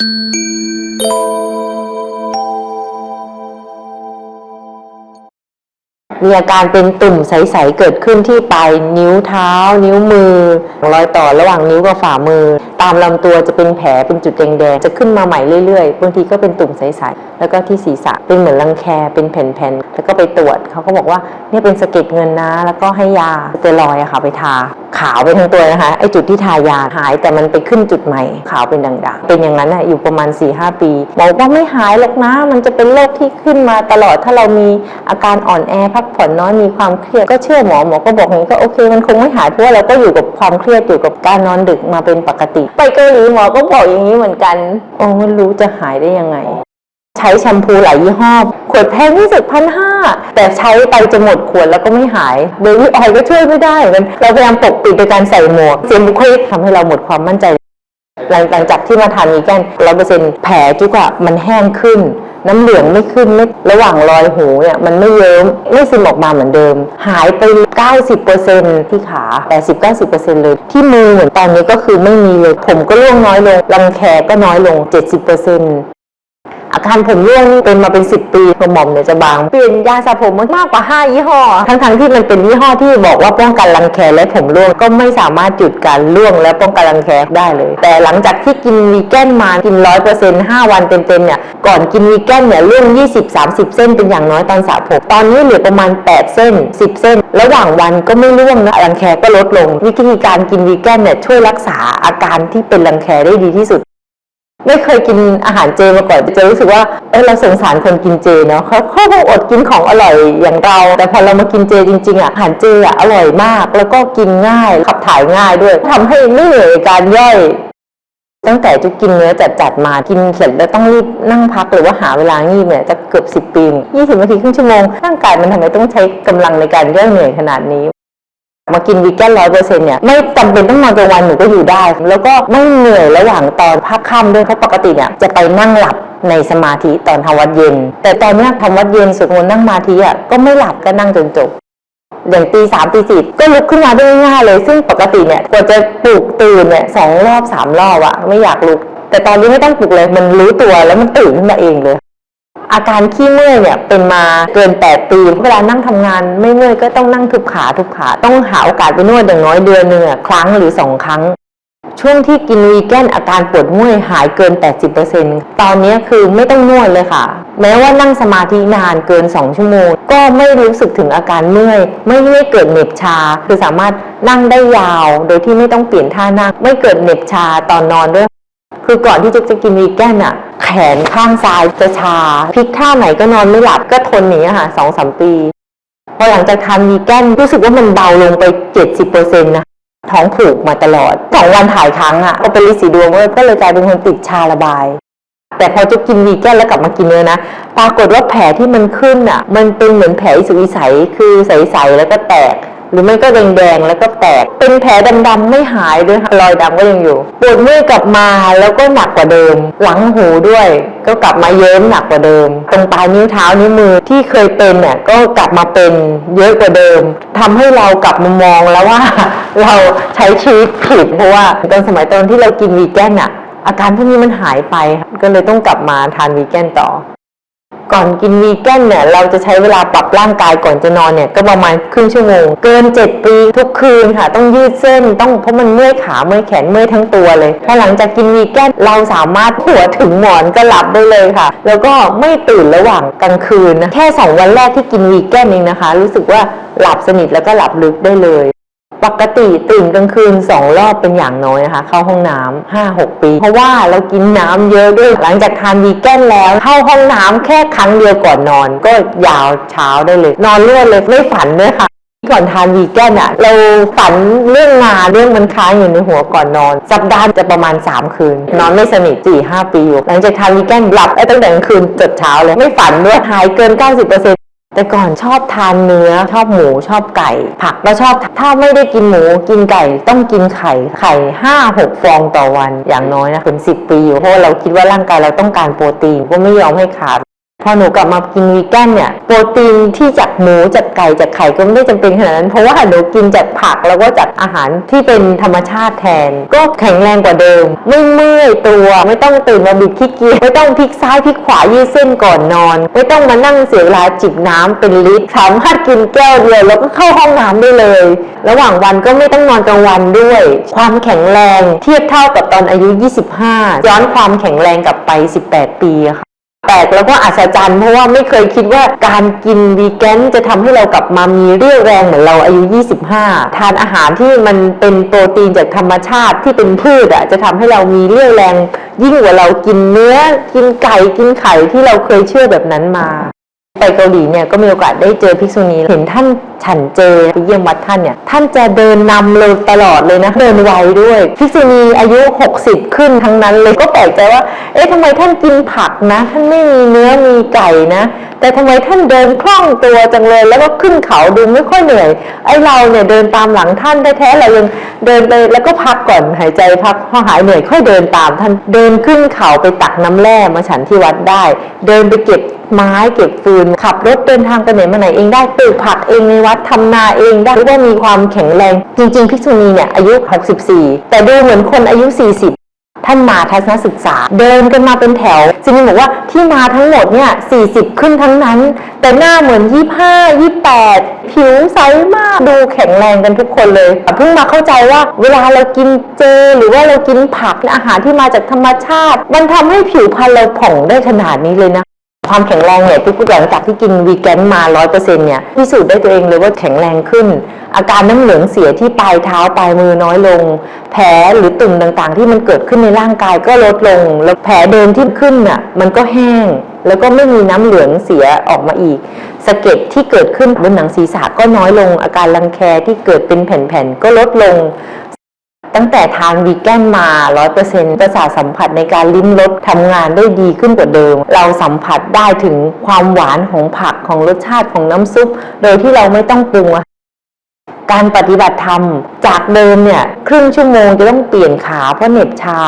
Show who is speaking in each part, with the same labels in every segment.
Speaker 1: มีอาการเป็นตุ่มใส ๆ เกิดขึ้นที่ปลายนิ้วเท้า นิ้วมือ รอยต่อระหว่างนิ้วกับฝ่ามือ ตามลำตัวจะเป็นแผลเป็นจุดแดง ๆ จะขึ้นมาใหม่เรื่อย ๆ บางทีก็เป็นตุ่มใส ๆ แล้วก็ที่ศีรษะเป็นเหมือนรังแคเป็นแผ่นๆแล้วก็ไปตรวจเขาก็บอกว่าเนี่ยเป็นสะเก็ดเงินนะ แล้วก็ให้ยาสเตียรอยอะค่ะไปทา ขาวไปทั้งตัวนะคะไอจุดที่ทายาหายแต่มันไปขึ้นจุดใหม่ขาวเป็นด่างๆ เป็นอย่างนั้นอะอยู่ประมาณ4ีหปีบอกว่าไม่หายหรอกนะ มันจะเป็นโรคที่ขึ้นมาตลอดถ้าเรามีอาการอ่อนแอพักผ่อนน้อยมีความเครียดก็เชื่อหมอหมอก็บอกอย่างนี้ก็โอเค มันคงไม่หายเพราะเราก็อยู่กับความเครียดอยู่กับการนอนดึกมาเป็นปกติ ไปเกาหลีหมอก็บอกอย่างนี้เหมือนกันโอ้ไม่รู้จะหายได้ยังไง ใช้แชมพูหลายยี่ห้อ ขวดแพงที่สุดพันห้าแต่ใช้ไปจะหมดขวดแล้วก็ไม่หายเบบี้ออยก็ช่วยไม่ได้เหมือนกันเราพยายามปกปิดโดยการใส่หมวกเซมบุคลิกทำให้เราหมดความมั่นใจ หลังหลังจากที่มาทานวีแกนร้อยเปอร์เซ็นต์แผลจุกอะมันแห้งขึ้น น้ำเหลืองไม่ขึ้นไม่ระหว่างรอยหูเนี่ยมันไม่เยิ้มไม่ซึมออกมาเหมือนเดิม หายไป 90%ที่ขา 80-90%เลย ที่มือเหมือนตอนนี้ก็คือไม่มีเลยผมก็ร่วงน้อยลงรังแคก็น้อยลง 70% อาการผมร่วงเป็นมาเป็น 10 ปีกระหมอมเนี่ยจะบาง เปลี่ยนยาสระผมมากกว่า 5 ยี่ห้อ ทั้งๆที่มันเป็นยี่ห้อที่บอกว่าป้องกันรังแคและผมร่วงก็ไม่สามารถหยุดการร่วงและป้องกันรังแคได้เลย แต่หลังจากที่กินวีแกนมากิน100% 5วันเต็มๆเนี่ยก่อนกินวีแกนเนี่ยร่วง20-30 เส้นเป็นอย่างน้อยตอนสระผมตอนนี้เหลือประมาณ 8 เส้น 10 เส้น ระหว่างวันก็ไม่ร่วงนะรังแคก็ลดลงวิธีการกินวีแกนเนี่ยช่วยรักษาอาการที่เป็นรังแคได้ดีที่สุด ไม่เคยกินอาหารเจมาก่อนจะรู้สึกว่าเออเราสงสารคนกินเจเนาะเขาเขาคงอดกินของอร่อยอย่างเรา แต่พอเรามากินเจจริงๆอะอาหารเจอะอร่อยมาก แล้วก็กินง่ายขับถ่ายง่ายด้วยทำให้ไม่เหนื่อยการย่อย ตั้งแต่จุกกินเนื้อจัดๆมากินเสร็จแล้วต้องรีบนั่งพักหรือว่าหาเวลางีบเนี่ยจะเกือบสิบปียี่สิบนาทีครึ่งชั่วโมงร่างกายมันทำไมต้องใช้กำลังในการย่อยเหนื่อยขนาดนี้ มากินวีแกนร้อยเปอร์เซ็นต์เนี่ยไม่จำเป็นต้องนอนกลางวันหนูก็อยู่ได้ แล้วก็ไม่เหนื่อยระหว่างตอนพักค่ำด้วยเพราะปกติเนี่ยจะไปนั่งหลับในสมาธิตอนทำวัดเย็น แต่ตอนนี้ทำวัดเย็นสวดมนต์นั่งสมาธิอะก็ไม่หลับก็นั่งจนจบอย่างตีสามตีสี่ก็ลุกขึ้นมาได้ง่ายเลย ซึ่งปกติเนี่ยกว่าจะปลุกตื่นเนี่ยสองรอบสามรอบอะไม่อยากลุก แต่ตอนนี้ไม่ต้องปลุกเลยมันรู้ตัวแล้วมันตื่นขึ้นมาเองเลย อาการขี้เมื่อยเนี่ยเป็นมาเกิน 8 ปีเวลานั่งทำงานไม่เมื่อยก็ต้องนั่งทุบขาทุบขาต้องหาโอกาสไปนวดอย่างน้อยเดือนหนึ่งครั้งหรือ 2 ครั้ง ช่วงที่กินวีแกนอาการปวดเมื่อยหายเกิน 80%ตอนนี้คือไม่ต้องนวดเลยค่ะ แม้ว่านั่งสมาธินานเกิน 2 ชั่วโมง ก็ไม่รู้สึกถึงอาการเมื่อย ไม่ไม่เกิดเหน็บชา คือสามารถนั่งได้ยาว โดยที่ไม่ต้องเปลี่ยนท่านั่งไม่เกิดเหน็บชาตอนนอนด้วย คือก่อนที่จะจะกินวีแกนอะ แขนข้างซ้ายจะชาพลิกท่าไหนก็นอนไม่หลับก็ทนอย่างนี้ยค่ะสองสามปี พอหลังจากทานวีแกนรู้สึกว่ามันเบาลงไป70%นต์นะท้องผูกมาตลอดสองวันถ่ายครั้งอะก็เป็นลิสีดวงก็เลยกลายเป็นคนติดชาระบาย แต่พอจะกินวีแกนแล้วกลับมากินเนื้อนะ ปรากฏว่าแผลที่มันขึ้นอะ มันเป็นเหมือนแผลอิสุกอิสัยคือใสๆแล้วก็แตก หรือไม่ก็แดงๆแล้วก็แตก เป็นแผลดำๆไม่หายด้วยค่ะรอยดำก็ยังอยู่ ปวดเมื่อยกลับมาแล้วก็หนักกว่าเดิม หลังหูด้วย ก็กลับมาเยิ้มหนักกว่าเดิม ตรงปลายนิ้วเท้านิ้วมือที่เคยเป็นเนี่ยก็กลับมาเป็นเยอะกว่าเดิมทำให้เรากลับมามองแล้วว่า เราใช้ชีวิตผิดเพราะว่าตอนสมัยตอนที่เรากินวีแกนอะอาการพวกนี้มันหายไป ก็เลยต้องกลับมาทานวีแกนต่อ ก่อนกินวีแกนเนี่ยเราจะใช้เวลาปรับร่างกายก่อนจะนอนเนี่ยก็ประมาณครึ่งชั่วโมง เกิน 7 ปีทุกคืนค่ะ ต้องยืดเส้นต้องเพราะมันเมื่อยขาเมื่อยแขนเมื่อยทั้งตัวเลยพอหลังจากกินวีแกนเราสามารถหัวถึงหมอนก็หลับได้เลยค่ะ แล้วก็ไม่ตื่นระหว่างกลางคืนนะแค่ 2 วันแรกที่กินวีแกนเองนะคะ รู้สึกว่าหลับสนิทแล้วก็หลับลึกได้เลย ปกติตื่นกลางคืนสองรอบเป็นอย่างน้อยนะคะ เข้าห้องน้ำห้าหกปี เพราะว่าเรากินน้ำเยอะด้วยหลังจากทานวีแกนแล้ว เข้าห้องน้ำแค่ครั้งเดียวก่อนนอน ก็ยาวเช้าได้เลย นอนเรื่อยเลยไม่ฝันด้วยค่ะก่อนทานวีแกนอะเราฝันเรื่องงานเรื่องมันค้างอยู่ในหัวก่อนนอน สัปดาห์จะประมาณ 3 คืน นอนไม่สนิท4 5ปีอยู่หลังจากทานวีแกนหลับได้ตั้งแต่กลางคืนจดเช้าเลย ไม่ฝันด้วยหายเกิน 90% แต่ก่อนชอบทานเนื้อชอบหมูชอบไก่ ผักก็ชอบถ้าไม่ได้กินหมูกินไก่ต้องกินไข่ไข่ห้าหกฟองต่อวันอย่างน้อยนะเป็นสิบปีอยู่เพราะเราคิดว่าร่างกายเราต้องการโปรตีนก็ไม่ยอมให้ขาด พอหนูกลับมากินวีแกนเนี่ยโปรตีนที่จากหมูจากไก่จากไข่ก็ไม่ได้จำเป็นขนาดนั้น เพราะว่าหนูกินจากผักแล้วก็จากอาหารที่เป็นธรรมชาติแทน ก็แข็งแรงกว่าเดิม ไม่เมื่อยตัว ไม่ต้องตื่นมาบิดขี้เกียจไม่ต้องพลิกซ้ายพลิกขวายืดเส้นก่อนนอน ไม่ต้องมานั่งเสียเวลาจิบน้ำเป็นลิตรสามารถกินแก้วเดียวแล้วก็เข้าห้องน้ำได้เลย ระหว่างวันก็ไม่ต้องนอนกลางวันด้วย ความแข็งแรงเทียบเท่ากับตอนอายุ 25 ย้อนความแข็งแรงกลับไป 18 ปีค่ะ แปลกแล้วก็อัศจรรย์เพราะว่าไม่เคยคิดว่าการกินวีแกนจะทำให้เรากลับมามีเรี่ยวแรงเหมือนเราอายุ 25 ทานอาหารที่มันเป็นโปรตีนจากธรรมชาติที่เป็นพืชอะจะทำให้เรามีเรี่ยวแรง ยิ่งกว่าเรากินเนื้อ กินไก่กินไข่ที่เราเคยเชื่อแบบนั้นมา ไปเกาหลีเนี่ยก็มีโอกาสได้เจอภิกษุณีเห็นท่านฉันเจไปเยี่ยมวัดท่านเนี่ยท่านจะเดินนำเลยตลอดเลยนะเดินไวด้วยภิกษุณีอายุ 60 ขึ้นทั้งนั้นเลยก็แปลกใจว่า เอ๊ะทำไมท่านกินผักนะ ท่านไม่มีเนื้อมีไก่นะ แต่ทำไมท่านเดินคล่องตัวจังเลยแล้วก็ขึ้นเขาดูไม่ค่อยเหนื่อย ไอ้เราเนี่ยเดินตามหลังท่านแท้ๆเรายังเดินไปแล้วก็พักก่อนหายใจพักพอหายเหนื่อยค่อยเดินตามท่านเดินขึ้นเขาไปตักน้ำแร่มาฉันที่วัดได้ เดินไปเก็บไม้เก็บฟืน ขับรถเดินทางไปไหนมาไหนเองได้ปลูกผักเองในวัดทำนาเองได้เรียกว่ามีความแข็งแรง จริงๆ ภิกษุณีเนี่ยอายุ 64 แต่ดูเหมือนคนอายุ 40 ท่านมาทัศนศึกษา เดินกันมาเป็นแถวซินีบอกว่าที่มาทั้งหมดเนี่ย40 ขึ้นทั้งนั้น แต่หน้าเหมือน 25 28 ผิวใสมากดูแข็งแรงกันทุกคนเลยเพิ่งมาเข้าใจว่าเวลาเรากินเจหรือว่าเรากินผักอาหารที่มาจากธรรมชาติ มันทำให้ผิวพรรณเราผ่องได้ขนาดนี้เลยนะ ความแข็งแรงเนี่ยทุกหลังจากที่กินวีแกนมา 100%เนี่ยพิสูจน์ได้ตัวเองเลยว่าแข็งแรงขึ้น อาการน้ำเหลืองเสียที่ปลายเท้าปลายมือน้อยลง แผลหรือตุ่มต่างๆ ที่มันเกิดขึ้นในร่างกายก็ลดลง แล้วแผลเดิมที่ขึ้นน่ะมันก็แห้ง แล้วก็ไม่มีน้ำเหลืองเสียออกมาอีกสะเก็ดที่เกิดขึ้นบนหนังศีรษะก็น้อยลง อาการรังแคที่เกิดเป็นแผ่นๆก็ลดลง ตั้งแต่ทานวีแกนมา 100%ประสาทสัมผัสในการลิ้มรสทำงานได้ดีขึ้นกว่าเดิม เราสัมผัสได้ถึงความหวานของผักของรสชาติของน้ำซุป โดยที่เราไม่ต้องปรุงการปฏิบัติธรรมจากเดิมเนี่ยครึ่งชั่วโมงจะต้องเปลี่ยนขาเพราะเหน็บชา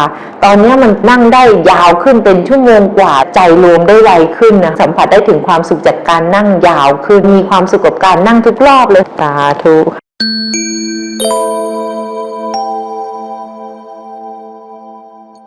Speaker 1: ตอนนี้มันนั่งได้ยาวขึ้นเป็นชั่วโมงกว่าใจรวมได้ไวขึ้นนะสัมผัสได้ถึงความสุขจากการนั่งยาวขึ้นมีความสุขกับการนั่งทุกรอบเลยสาธุ